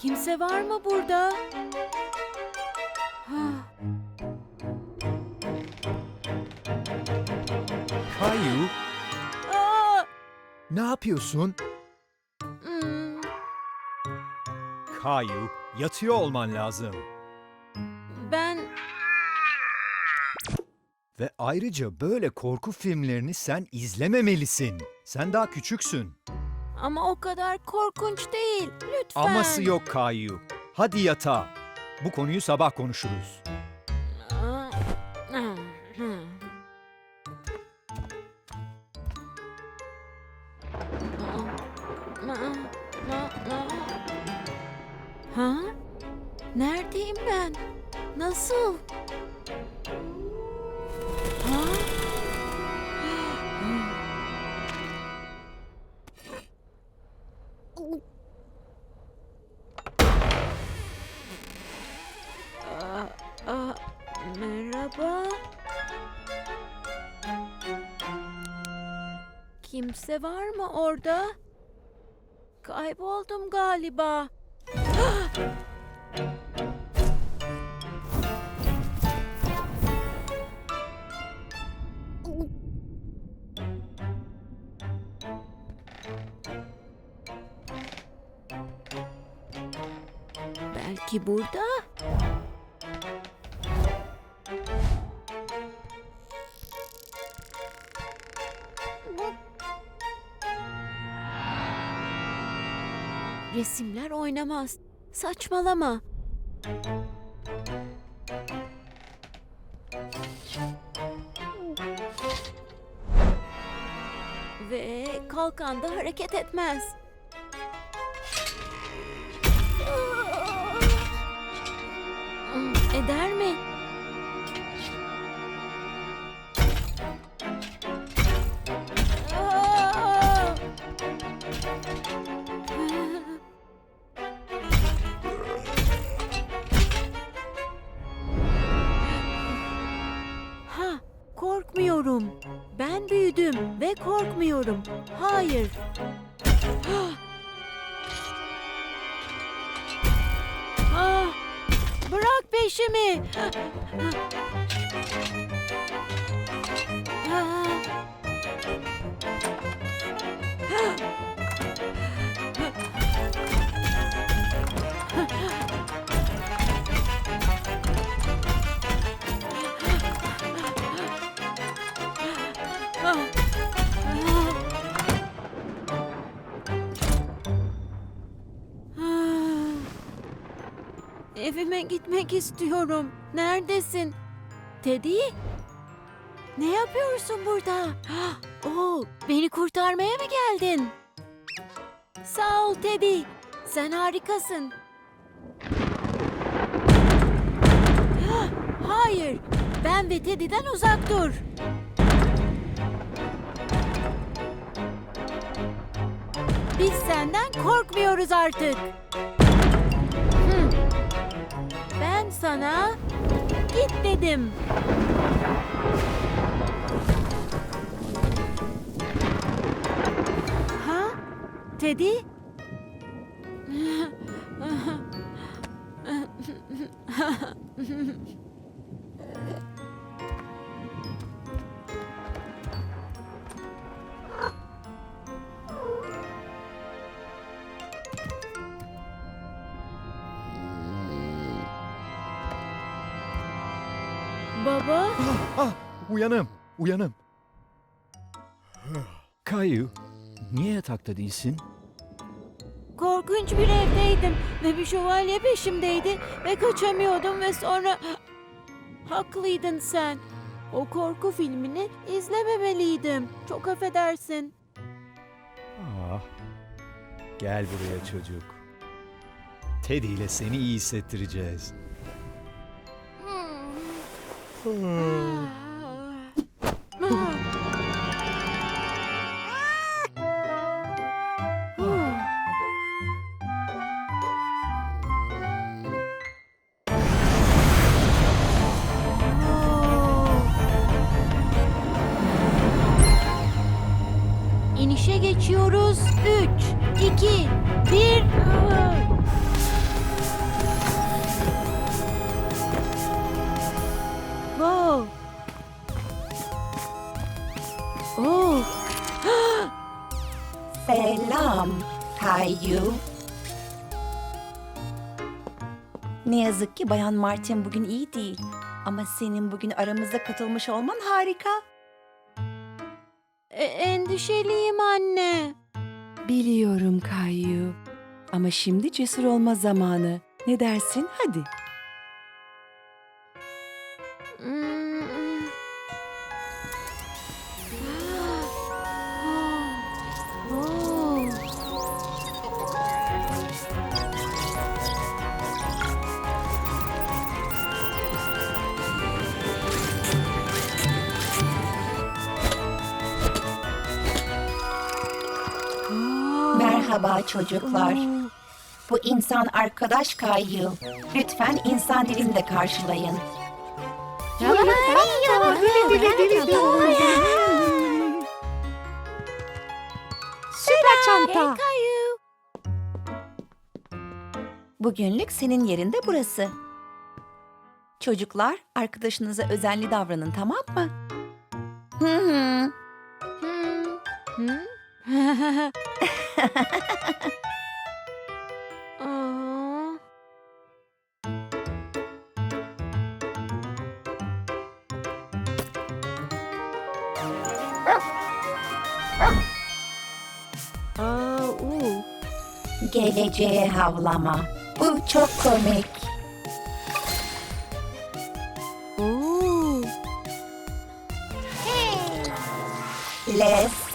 Kimse var mı burada? Kayu, aa, ne yapıyorsun? hmm, Kayu, yatıyor olman lazım. ben Ve ayrıca böyle korku filmlerini sen izlememelisin. Sen daha küçüksün. Ama o kadar korkunç değil. Lütfen. Aması yok Kayu. Hadi yatağa. Bu konuyu sabah konuşuruz. Aa, merhaba. Kimse var mı orada? Kayboldum galiba. Belki burada. Resimler oynamaz. Saçmalama. Ve kalkan da hareket etmez. Bırak Evime gitmek istiyorum. Neredesin? Teddy? Ne yapıyorsun burada? Oh, beni kurtarmaya mı geldin? Sağ ol Teddy. Sen harikasın. Hayır, ben ve Teddy'den uzak dur. Biz senden korkmuyoruz artık. Sana git dedim. Ha? Teddy? Baba? Ah, uyanım, uyanım. Kayu, niye yatakta değilsin? Korkunç bir evdeydim ve bir şövalye peşimdeydi ve kaçamıyordum ve sonra... Haklıydın sen. O korku filmini izlememeliydim. Çok affedersin. Ah, gel buraya çocuk. Teddy ile seni iyi hissettireceğiz. うん。Selam Kayu. Ne yazık ki Bayan Martin bugün iyi değil. Ama senin bugün aramıza katılmış olman harika. E, endişeliyim anne. Biliyorum Kayu. Ama şimdi cesur olma zamanı. Ne dersin? Hadi. Merhaba çocuklar. Bu insan arkadaş Kayu. Lütfen insan dilinde karşılayın. Süper çanta. Bugünlük senin yerinde burası. Çocuklar, arkadaşınıza özenli davranın tamam mı? Hı hı. Hmm. Hmm. Aa. Aa, uu. Geleceğe havlama. Bu çok komik. Oo. Lezzetli.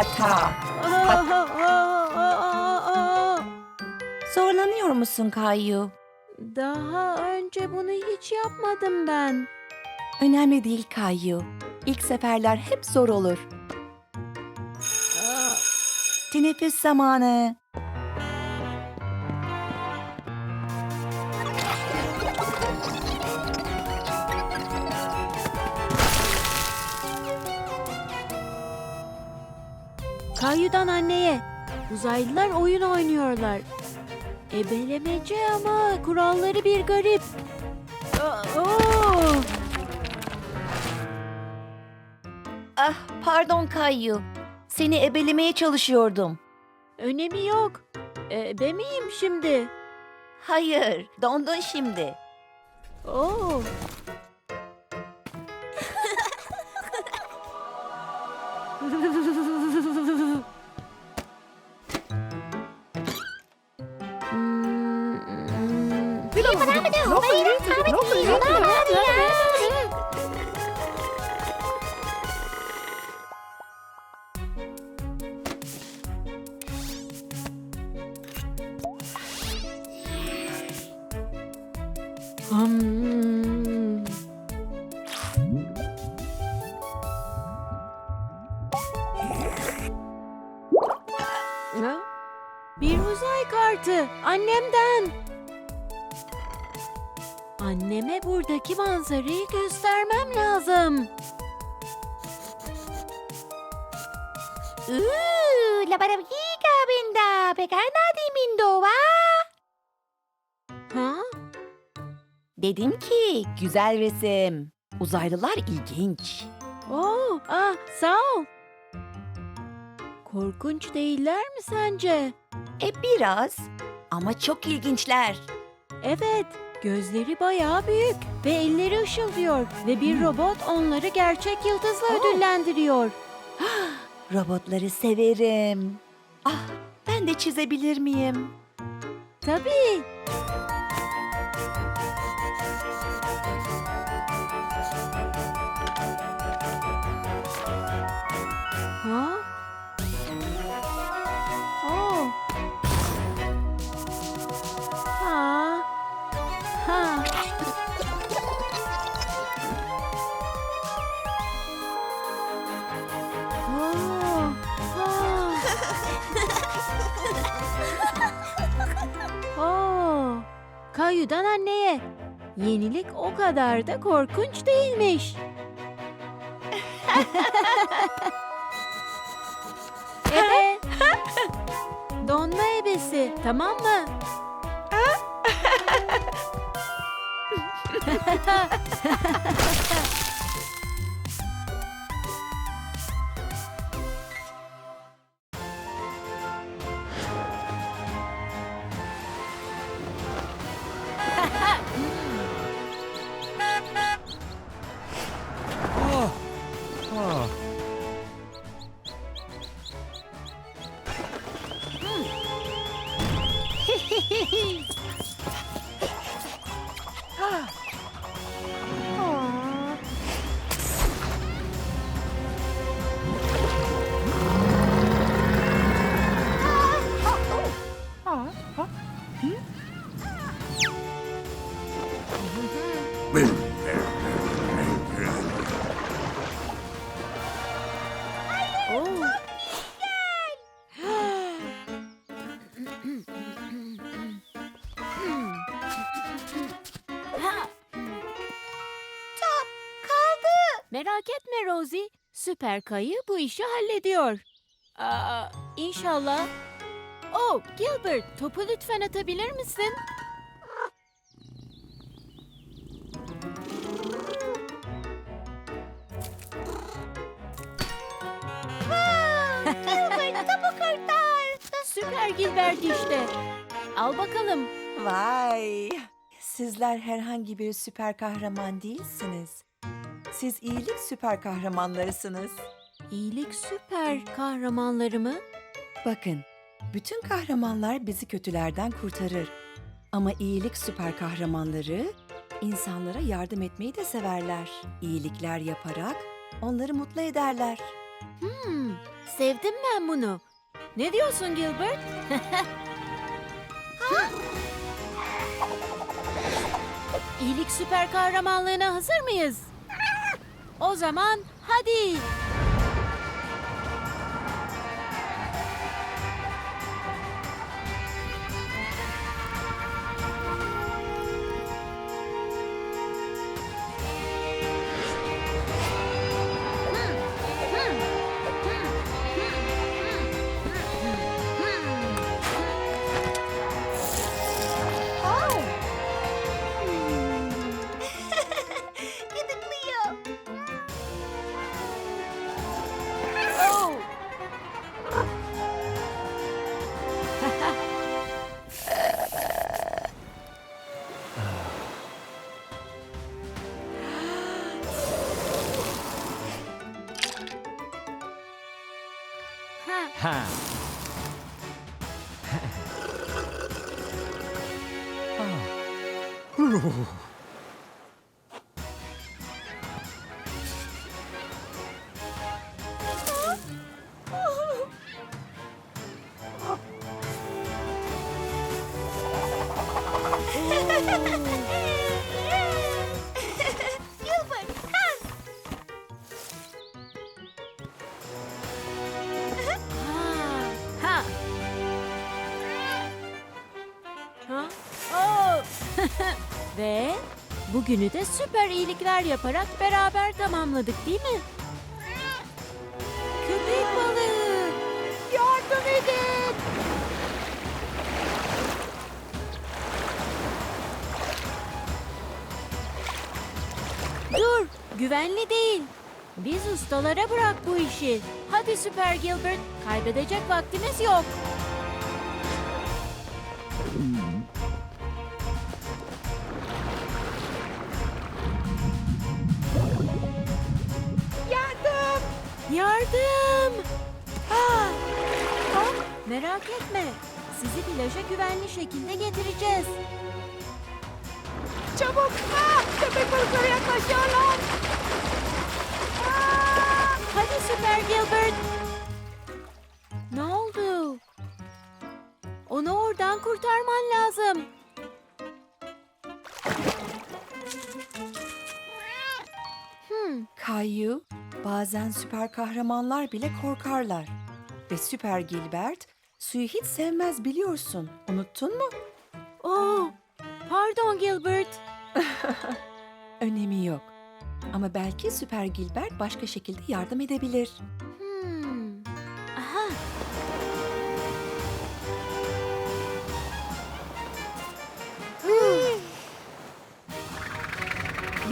Hata. Zorlanıyor musun Kayu? Daha önce bunu hiç yapmadım ben. Önemli değil Kayu. İlk seferler hep zor olur. Teneffüs zamanı. Kayu'dan anneye. Uzaylılar oyun oynuyorlar. Ebelemece ama kuralları bir garip. Aa. Ah, pardon Kayu. Seni ebelemeye çalışıyordum. Önemi yok. Ebe miyim şimdi? Hayır, dondun şimdi. Oo. Buradaki manzarayı göstermem lazım. Uh, la maravilla benda, pegana di Mindova. Ha? Dedim ki güzel resim. Uzaylılar ilginç. Oo, ah, sağ ol. Korkunç değiller mi sence? E biraz ama çok ilginçler. Evet, gözleri bayağı büyük ve elleri ışıldıyor ve bir robot onları gerçek yıldızla ödüllendiriyor. Robotları severim. Ah, ben de çizebilir miyim? Tabii. Kayu'dan anneye. Yenilik o kadar da korkunç değilmiş. Ebe. Donma ebesi, tamam mı? Süper kayı bu işi hallediyor. Aa, inşallah. Oh, Gilbert, topu lütfen atabilir misin? Gilbert topu kurtar. Süper Gilbert işte. Al bakalım. Vay. Sizler herhangi bir süper kahraman değilsiniz. Siz iyilik süper kahramanlarısınız. İyilik süper kahramanları mı? Bakın, bütün kahramanlar bizi kötülerden kurtarır. Ama iyilik süper kahramanları insanlara yardım etmeyi de severler. İyilikler yaparak onları mutlu ederler. Hmm, sevdim ben bunu. Ne diyorsun Gilbert? İyilik süper kahramanlığına hazır mıyız? O zaman hadi. Gilbert, bugünü de süper iyilikler yaparak beraber tamamladık değil mi? Köpek balığı! Yardım edin! Dur, güvenli değil. Biz ustalara bırak bu işi. Hadi Süper Gilbert, kaybedecek vaktimiz yok. Yardım! Ah! Ah, merak etme. Sizi plaja güvenli şekilde getireceğiz. Çabuk. Ah, köpek balıkları yaklaşıyorlar. Ah! Hadi Süper Gilbert. Ne oldu? Onu oradan kurtarman lazım. Hmm, Kayu, bazen süper kahramanlar bile korkarlar. Ve Süper Gilbert suyu hiç sevmez biliyorsun. Unuttun mu? oh, Pardon Gilbert. Önemi yok. Ama belki Süper Gilbert başka şekilde yardım edebilir. Hmm.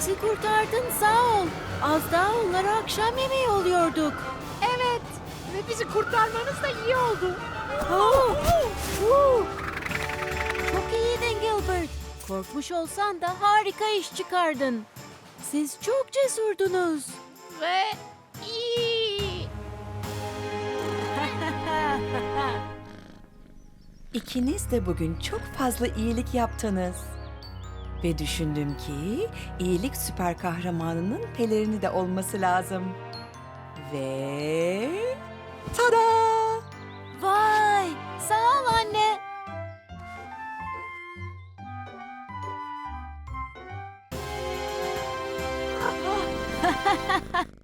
Bizi kurtardın sağ ol. Az daha onlara akşam yemeği oluyorduk. Evet. Ve bizi kurtarmanız da iyi oldu. Oh! Çok iyiydin Gilbert. Korkmuş olsan da harika iş çıkardın. Siz çok cesurdunuz. Ve iyi. İkiniz de bugün çok fazla iyilik yaptınız. Ve düşündüm ki iyilik süper kahramanının pelerini de olması lazım. Ve... Tada! Vay! Sağ ol anne.